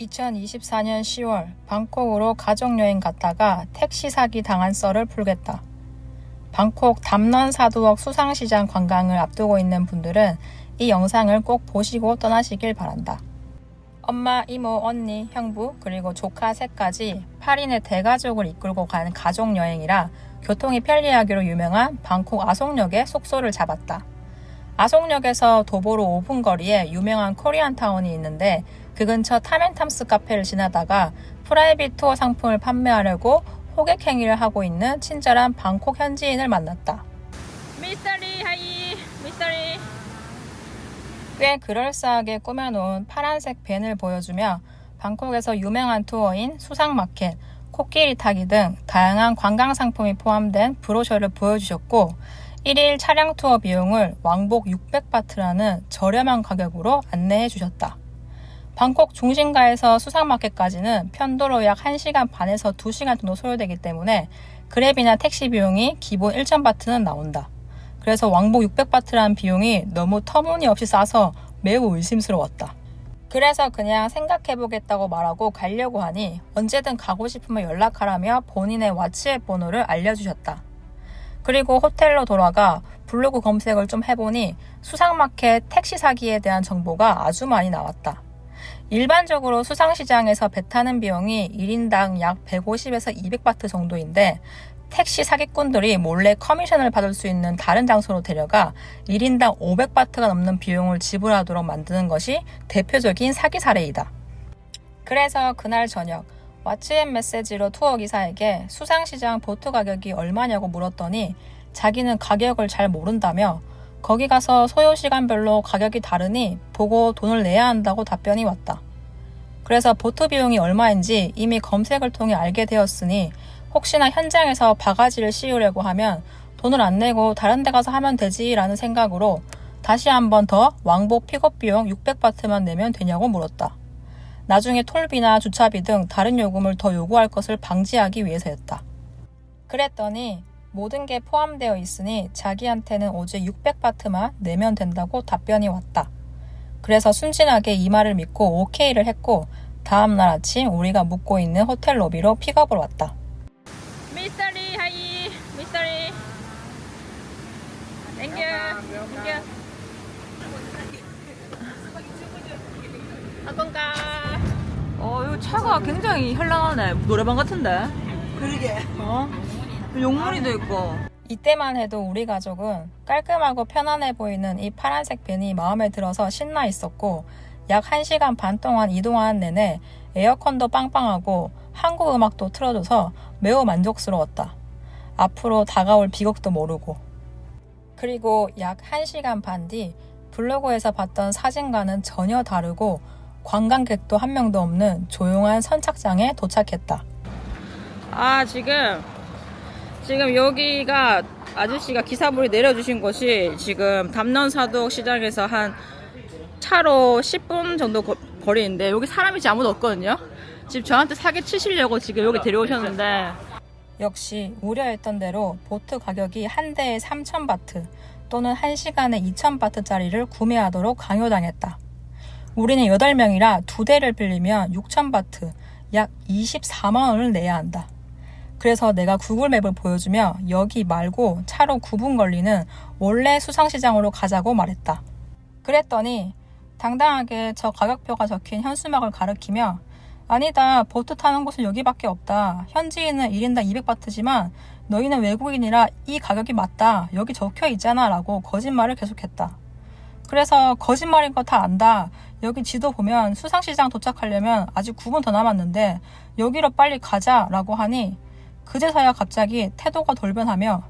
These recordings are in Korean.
2024년 10월 방콕으로 가족여행 갔다가 택시 사기 당한 썰을 풀겠다. 방콕 담넌 사두억 수상시장 관광을 앞두고 있는 분들은 이 영상을 꼭 보시고 떠나시길 바란다. 엄마, 이모, 언니, 형부, 그리고 조카 셋까지 8인의 대가족을 이끌고 간 가족여행이라 교통이 편리하기로 유명한 방콕 아송역에 숙소를 잡았다. 아송역에서 도보로 5분 거리에 유명한 코리안타운이 있는데 그 근처 타멘탐스 카페를 지나다가 프라이빗 투어 상품을 판매하려고 호객 행위를 하고 있는 친절한 방콕 현지인을 만났다. 미스터리 하이 미스터리 꽤 그럴싸하게 꾸며놓은 파란색 밴을 보여주며 방콕에서 유명한 투어인 수상마켓, 코끼리 타기 등 다양한 관광 상품이 포함된 브로셔를 보여주셨고 1일 차량 투어 비용을 왕복 600바트라는 저렴한 가격으로 안내해 주셨다. 방콕 중심가에서 수상마켓까지는 편도로 약 1시간 반에서 2시간 정도 소요되기 때문에 그랩이나 택시 비용이 기본 1,000바트는 나온다. 그래서 왕복 600바트라는 비용이 너무 터무니없이 싸서 매우 의심스러웠다. 그래서 그냥 생각해보겠다고 말하고 가려고 하니 언제든 가고 싶으면 연락하라며 본인의 왓츠앱 번호를 알려주셨다. 그리고 호텔로 돌아가 블로그 검색을 좀 해보니 수상마켓 택시 사기에 대한 정보가 아주 많이 나왔다. 일반적으로 수상시장에서 배 타는 비용이 1인당 약 150에서 200바트 정도인데 택시 사기꾼들이 몰래 커미션을 받을 수 있는 다른 장소로 데려가 1인당 500바트가 넘는 비용을 지불하도록 만드는 것이 대표적인 사기 사례이다. 그래서 그날 저녁 왓츠앱 메시지로 투어 기사에게 수상시장 보트 가격이 얼마냐고 물었더니 자기는 가격을 잘 모른다며 거기 가서 소요 시간별로 가격이 다르니 보고 돈을 내야 한다고 답변이 왔다. 그래서 보트 비용이 얼마인지 이미 검색을 통해 알게 되었으니 혹시나 현장에서 바가지를 씌우려고 하면 돈을 안 내고 다른 데 가서 하면 되지라는 생각으로 다시 한 번 더 왕복 픽업 비용 600바트만 내면 되냐고 물었다. 나중에 톨비나 주차비 등 다른 요금을 더 요구할 것을 방지하기 위해서였다. 그랬더니 모든 게 포함되어 있으니 자기한테는 오직 600바트만 내면 된다고 답변이 왔다. 그래서 순진하게 이 말을 믿고 오케이를 했고 다음 날 아침 우리가 묵고 있는 호텔 로비로 픽업을 왔다. 미스터리 하이. 미스터리. 땡큐. 땡큐. 아건가 차가 굉장히 현란하네 노래방 같은데 그러게. 어? 용문이도 있고 이때만 해도 우리 가족은 깔끔하고 편안해 보이는 이 파란색 밴이 마음에 들어서 신나 있었고 약 1시간 반 동안 이동하는 내내 에어컨도 빵빵하고 한국 음악도 틀어줘서 매우 만족스러웠다. 앞으로 다가올 비극도 모르고. 그리고 약 1시간 반 뒤 블로그에서 봤던 사진과는 전혀 다르고 관광객도 한 명도 없는 조용한 선착장에 도착했다. 아, 지금 지금 여기가 아저씨가 기사부리 내려주신 곳이 지금 담넌사독 시장에서 한 차로 10분 정도 거, 거리인데 여기 사람이 아무도 없거든요. 지금 저한테 사기 치시려고 지금 여기 데려오셨는데 역시 우려했던 대로 보트 가격이 한 대에 3,000바트 또는 1시간에 2,000바트짜리를 구매하도록 강요당했다. 우리는 8명이라 두 대를 빌리면 6,000바트, 약 24만 원을 내야 한다. 그래서 내가 구글맵을 보여주며 여기 말고 차로 9분 걸리는 원래 수상시장으로 가자고 말했다. 그랬더니 당당하게 저 가격표가 적힌 현수막을 가리키며 아니다 보트 타는 곳은 여기밖에 없다. 현지인은 1인당 200바트지만 너희는 외국인이라 이 가격이 맞다. 여기 적혀 있잖아 라고 거짓말을 계속했다. 그래서 거짓말인 거 다 안다. 여기 지도 보면 수상시장 도착하려면 아직 9분 더 남았는데 여기로 빨리 가자 라고 하니 그제서야 갑자기 태도가 돌변하며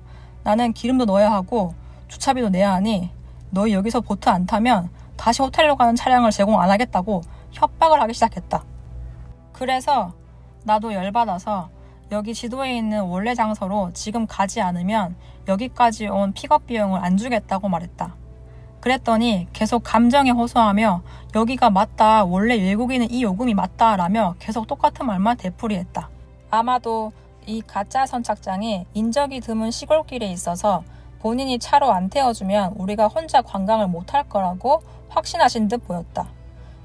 나는 기름도 넣어야 하고 주차비도 내야 하니 너희 여기서 보트 안 타면 다시 호텔로 가는 차량을 제공 안 하겠다고 협박을 하기 시작했다. 그래서 나도 열받아서 여기 지도에 있는 원래 장소로 지금 가지 않으면 여기까지 온 픽업 비용을 안 주겠다고 말했다. 그랬더니 계속 감정에 호소하며 여기가 맞다, 원래 외국인은 이 요금이 맞다 라며 계속 똑같은 말만 되풀이했다. 아마도 이 가짜 선착장이 인적이 드문 시골길에 있어서 본인이 차로 안 태워주면 우리가 혼자 관광을 못할 거라고 확신하신 듯 보였다.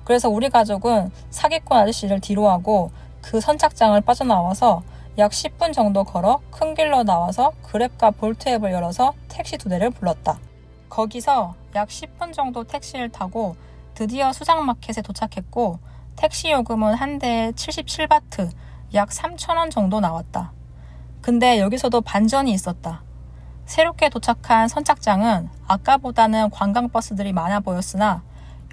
그래서 우리 가족은 사기꾼 아저씨를 뒤로하고 그 선착장을 빠져나와서 약 10분 정도 걸어 큰 길로 나와서 그랩과 볼트 앱을 열어서 택시 두 대를 불렀다. 거기서 약 10분 정도 택시를 타고 드디어 수상마켓에 도착했고 택시 요금은 한 대에 77바트, 약 3,000원 정도 나왔다. 근데 여기서도 반전이 있었다. 새롭게 도착한 선착장은 아까보다는 관광버스들이 많아 보였으나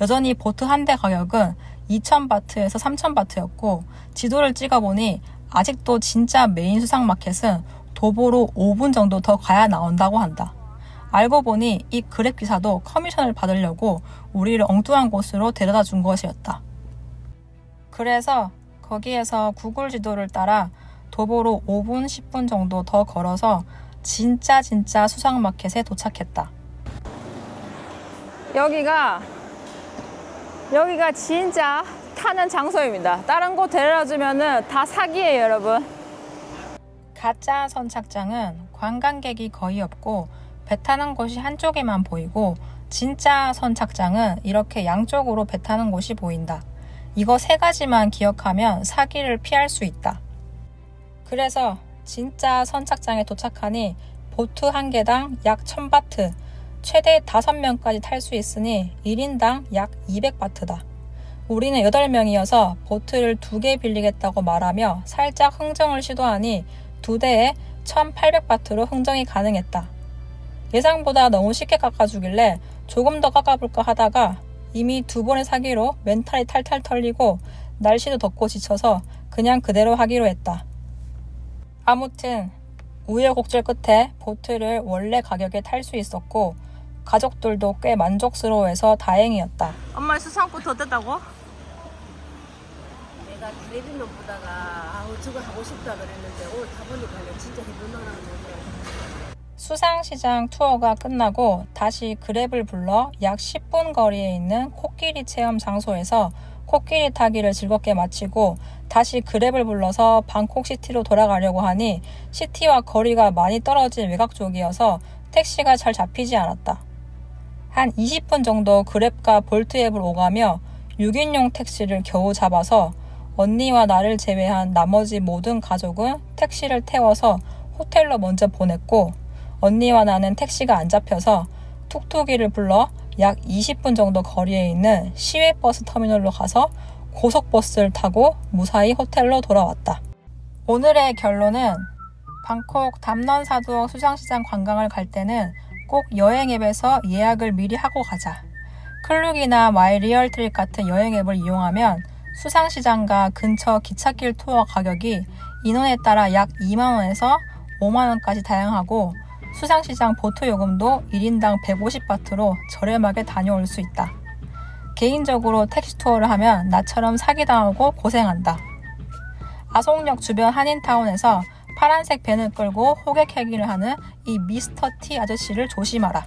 여전히 보트 한 대 가격은 2,000바트에서 3,000바트였고 지도를 찍어보니 아직도 진짜 메인 수상마켓은 도보로 5분 정도 더 가야 나온다고 한다. 알고 보니 이 그랩 기사도 커미션을 받으려고 우리를 엉뚱한 곳으로 데려다 준 것이었다. 그래서 거기에서 구글 지도를 따라 도보로 5분, 10분 정도 더 걸어서 진짜 진짜 수상마켓에 도착했다. 여기가 여기가 진짜 타는 장소입니다. 다른 곳 데려다 주면은 다 사기예요, 여러분. 가짜 선착장은 관광객이 거의 없고 배 타는 곳이 한쪽에만 보이고 진짜 선착장은 이렇게 양쪽으로 배 타는 곳이 보인다. 이거 세 가지만 기억하면 사기를 피할 수 있다. 그래서 진짜 선착장에 도착하니 보트 한 개당 약 1000바트, 최대 5명까지 탈 수 있으니 1인당 약 200바트다. 우리는 8명이어서 보트를 두 개 빌리겠다고 말하며 살짝 흥정을 시도하니 두 대에 1800바트로 흥정이 가능했다. 예상보다 너무 쉽게 깎아주길래 조금 더 깎아볼까 하다가 이미 두 번의 사기로 멘탈이 탈탈 털리고 날씨도 덥고 지쳐서 그냥 그대로 하기로 했다. 아무튼 우여곡절 끝에 보트를 원래 가격에 탈 수 있었고 가족들도 꽤 만족스러워해서 다행이었다. 엄마 수상부터 어땠다고? 내가 텔레비전 보다가 아우 저거 하고 싶다 그랬는데 오늘 타보니까 진짜 해볼만한 거예요. 수상시장 투어가 끝나고 다시 그랩을 불러 약 10분 거리에 있는 코끼리 체험 장소에서 코끼리 타기를 즐겁게 마치고 다시 그랩을 불러서 방콕 시티로 돌아가려고 하니 시티와 거리가 많이 떨어진 외곽 쪽이어서 택시가 잘 잡히지 않았다. 한 20분 정도 그랩과 볼트 앱을 오가며 6인용 택시를 겨우 잡아서 언니와 나를 제외한 나머지 모든 가족은 택시를 태워서 호텔로 먼저 보냈고 언니와 나는 택시가 안 잡혀서 툭툭이를 불러 약 20분 정도 거리에 있는 시외버스 터미널로 가서 고속버스를 타고 무사히 호텔로 돌아왔다. 오늘의 결론은 방콕 담넌사두어 수상시장 관광을 갈 때는 꼭 여행 앱에서 예약을 미리 하고 가자. 클룩이나 마이리얼트립 같은 여행 앱을 이용하면 수상시장과 근처 기찻길 투어 가격이 인원에 따라 약 2만원에서 5만원까지 다양하고 수상시장 보트 요금도 1인당 150바트로 저렴하게 다녀올 수 있다. 개인적으로 택시 투어를 하면 나처럼 사기당하고 고생한다. 아송역 주변 한인타운에서 파란색 밴을 끌고 호객 행위를 하는 이 미스터 T 아저씨를 조심하라.